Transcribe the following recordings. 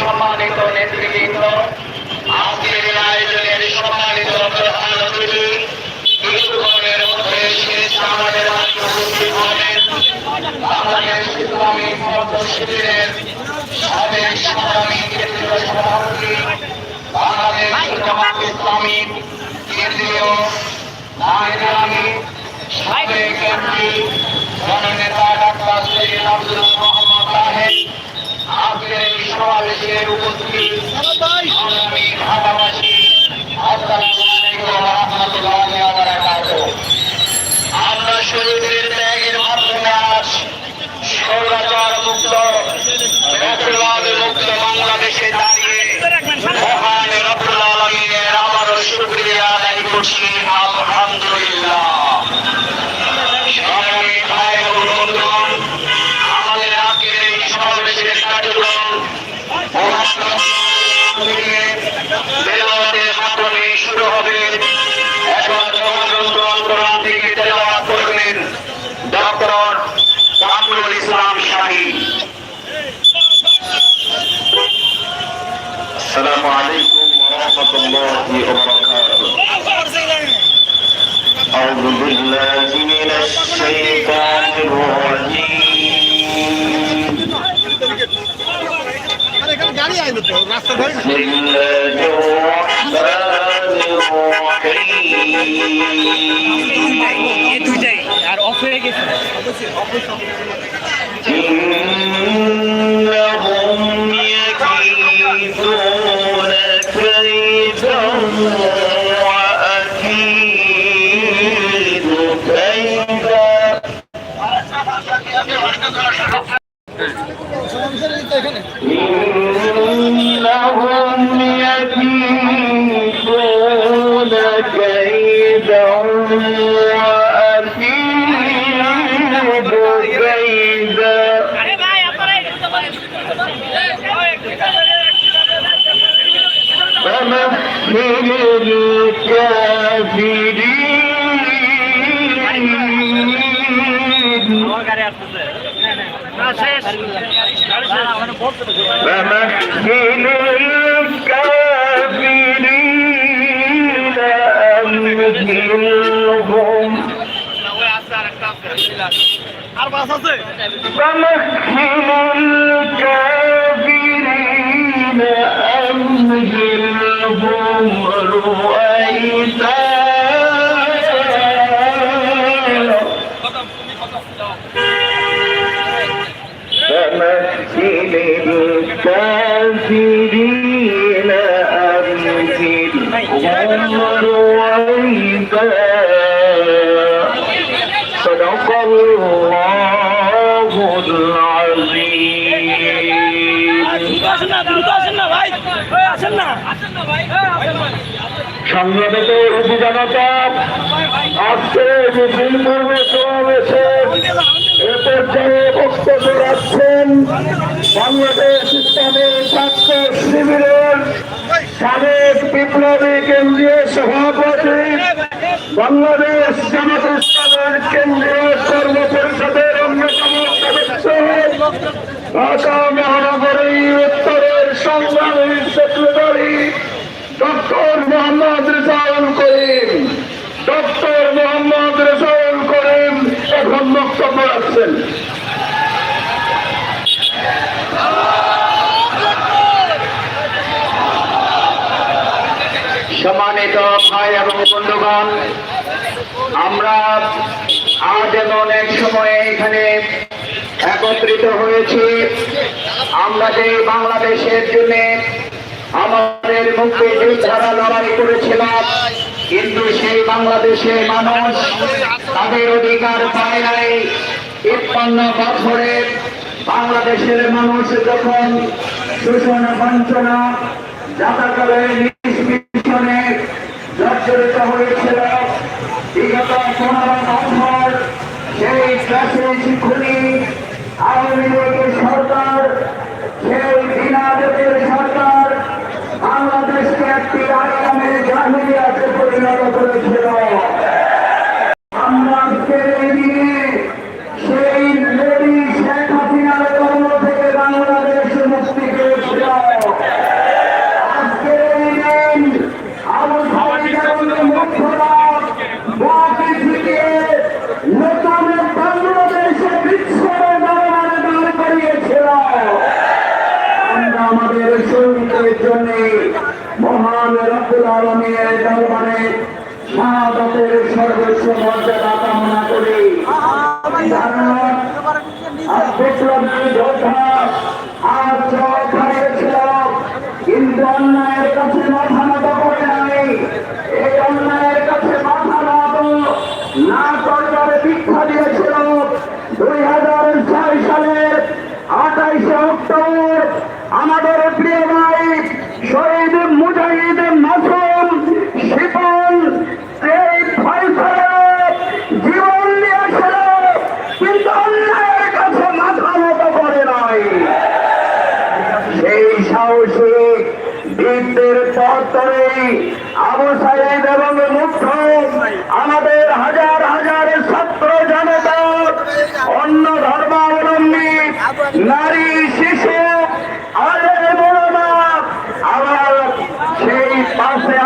সম্মানিত নেতৃবৃন্দ আজকের আয়োজনের সম্মানিত প্রধান অতিথি কিছুক্ষণের মধ্যে শেষ আমাদের উপস্থিত হবেন বাংলাদেশ ইসলামী সংগ্রামী কেন্দ্রীয় সভাপতি বাংলাদেশ জামাত ইসলামী কেন্দ্রীয় জননেতা ডাক্তার সৈয়দ আব্দুল মোহাম্মদ তাহের আজকের এই সমাবেশের উপস্থিত সংগ্রামী ঢাকাবাসী আসসালামু عليكم ورحمة الله وبركاته أعوذ بالله من الشيطان الرجيم গাড়ি আইলো তো রাস্তা ধরে بسم الله الرحمن الرحيم দুইটাই আর অফ হয়ে গেছে إنهم يكيدون إنهم يكيدون كيدا وأكيد كيدا. الكافرين فمكن الكافرين أمهلهم فمكن الكافرين أمهلهم رؤيتاً فمثل الكافرين أمثلهم رويدا صدق الله العظيم আসেন না দ্রুত আসেন না ভাই ওই আসেন না আসেন না ভাই আসেন ভাই সংগ্রামিত আজকে মিছিল পূর্বে সমাবেশে এ পর্যায়ে বক্তব্য রাখছেন বাংলাদেশ ইসলামের ছাত্র শিবিরের সাবেক বিপ্লবী কেন্দ্রীয় সভাপতি, বাংলাদেশ জামাত ইসলামের কেন্দ্রীয় কর্ম পরিষদের অন্যতম সদস্য, ঢাকা মহানগরী উত্তরের সংগ্রামী secretary doctor Mohammad Rezaul Karim, doctor Mohammad Rezaul Karim এখন বক্তব্য রাখছেন। সম্মানিত ভাই এবং বন্ধুগণ, আমরা আজ এবং এক সময়ে এখানে একত্রিত হয়েছি। আমরা যে বাংলাদেশের জন্য আমাদের মুক্তিযোদ্ধারা লড়াই করেছিলাম, কিন্তু সেই বাংলাদেশের মানুষ তাদের অধিকার পায় নাই। তিপ্পান্ন বছরে বাংলাদেশের মানুষ যখন শোষণ বঞ্চনা যাতাকালে নিষ্পীষণে জর্জরিত হয়েছিল, বিগত সোনার বছর সেই দেশের শিক্ষণী আওয়ামী লীগের সরকার সেই দিনাজের সরকার বাংলাদেশকে একটি আগামী জাহিলিয়াতে পরিণত করেছিল আমরা আজকের এই দিনে সেই লেডি শেখ হাসিনার কর্ম থেকে বাংলাদেশ মুক্তি পেয়েছিল আজকের এই দিন আবু সাইদের মুখ্যরা বাকি থেকে নতুন বাংলাদেশে বিশ্বরে দরবারে দাঁড় করিয়েছিল আমরা আমাদের সৈনিকের জন্য মহান রব্বুল আলমীর দরবারে শাহাদাতের সর্বোচ্চ মর্যাদা কামনা করি। বিপ্লবী যোদ্ধা আর জবাব হারিয়েছিল কিন্তু অন্যায়ের কাছে মাথা নত করে নাই এই অন্যায়ের কাছে মাথা নত না করবার দীক্ষা দিয়েছিল দুই হাজার ছয় সালের আঠাইশে অক্টোবর আমাদের প্রিয় ভাই শহীদ মুজাহিদ মাসুম শিপন এই ফয়সলে জীবন দিয়েছিল কিন্তু অন্যায়ের কাছে মাথা মতো করে নাই সেই সাহসী বীরদের পথ ধরেই আবু সাইদ এবং মুখ্য আমাদের হাজার হাজার ছাত্র জনতা অন্য ধর্মাবলম্বী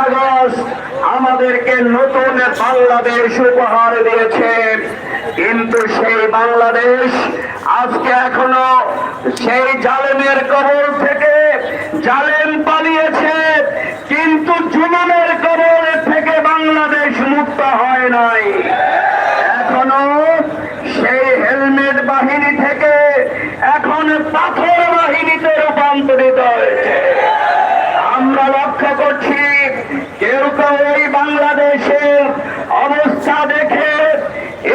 আগস্ট আমাদেরকে নতুন বাংলাদেশ উপহার দিয়েছে। কিন্তু সেই বাংলাদেশ আজকে এখনও সেই জালেমের কবর থেকে জালেম পালিয়েছে। কিন্তু জুলুমের কবর থেকে বাংলাদেশ মুক্ত হয় নাই এখনও সেই হেলমেট বাহিনী থেকে এখন পাথর বাহিনীতে রূপান্তরিত হয়েছে আমরা লক্ষ্য করছি কেউ কেউ এই বাংলাদেশের অবস্থা দেখে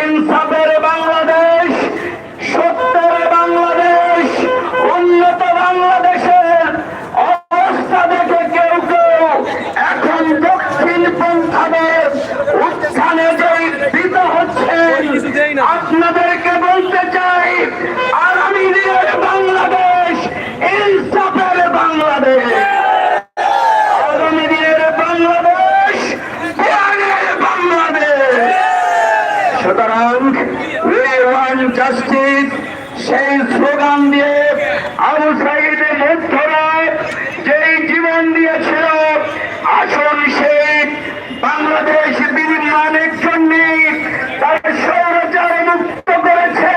ইনসাফের বাংলাদেশ সত্যের বাংলাদেশ উন্নত বাংলাদেশের অবস্থা দেখে কেউ কেউ এখন দক্ষিণ পন্থাদের উত্থানে যেই দিত হচ্ছে আপনাদেরকে বলতে চাই আগামী দিনের বাংলাদেশ ইনসাফের বাংলাদেশ আগামী দিনের বাংলাদেশ ত্যাগের বাংলাদেশ সুতরাং ওয়ান জাস্টিস সেই স্লোগান দিয়ে আবু সাইদ মুগ্ধরা যেই জীবন দিয়েছিল, আসল সেই বাংলাদেশ বিনির্মাণের জন্য করেছে।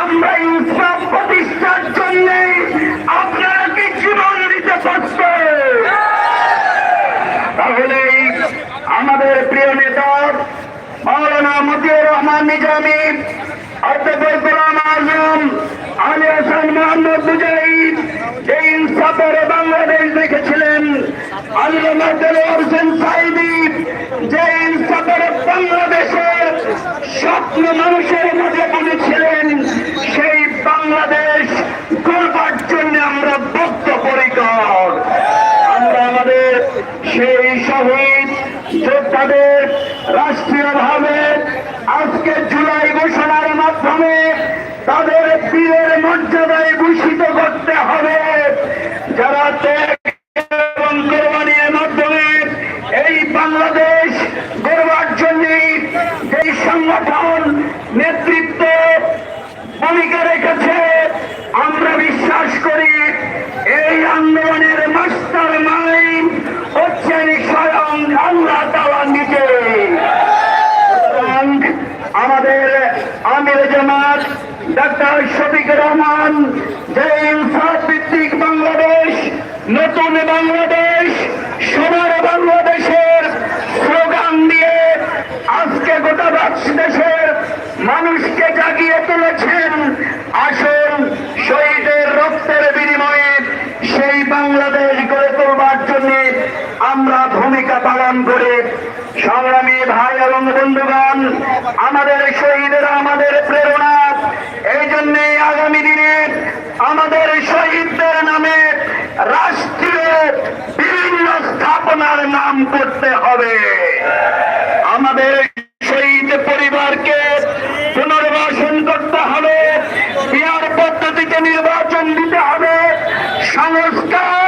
আমরা প্রতিষ্ঠার আমাদের প্রিয় নেতা মাওলানা মতিউর রহমান নিজামী অধ্যাপক গোলাম বাংলাদেশ দেখেছিলেন। স্বপ্ন মানুষের মাঝে বুঝেছিলেন সেই বাংলাদেশ গড়বার জন্য আমরা বদ্ধ পরিকর আমাদের সেই শহীদ যোদ্ধাদের রাষ্ট্রীয়ভাবে আজকে জুলাই ঘোষণার মাধ্যমে তাদের বীরের মর্যাদায় ভূষিত করতে হবে। যারা কোরবানির মাধ্যমে এই বাংলাদেশ গড়বার জন্য যেই সংগঠন নেতৃত্ব ভূমিকা রেখেছে, আমরা বিশ্বাস করি এই আন্দোলনের মাস্টার মাইন্ড হচ্ছেন স্বয়ং আল্লাহ তালা নিজে আমাদের ডাক্তার শফিকুর রহমান যে ইনসাফ ভিত্তিক বাংলাদেশ, নতুন বাংলাদেশ, সোনার বাংলাদেশের স্লোগান দিয়ে আজকে গোটা দেশের মানুষকে জাগিয়ে তুলেছেন আসল শহীদের রক্তের বিনিময়ে সেই বাংলাদেশ গড়ে তোলবার জন্য আমরা ভূমিকা পালন করে সংগ্রামী ভাই এবং বন্ধুগণ, আমাদের শহীদেরা আমাদের প্রেরণা এই জন্য আগামী দিনে আমাদের শহীদদের নামে রাষ্ট্রীয় বিভিন্ন স্থাপনার নাম করতে হবে। আমাদের শহীদ পরিবারকে পুনর্বাসন করতে হবে। বিয়ার পদ্ধতিতে নির্বাচন দিতে হবে। সংস্কার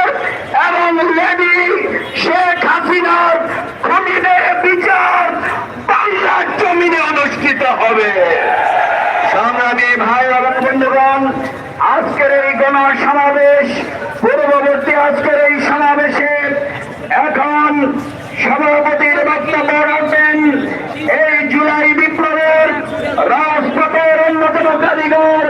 কোনো কারিগর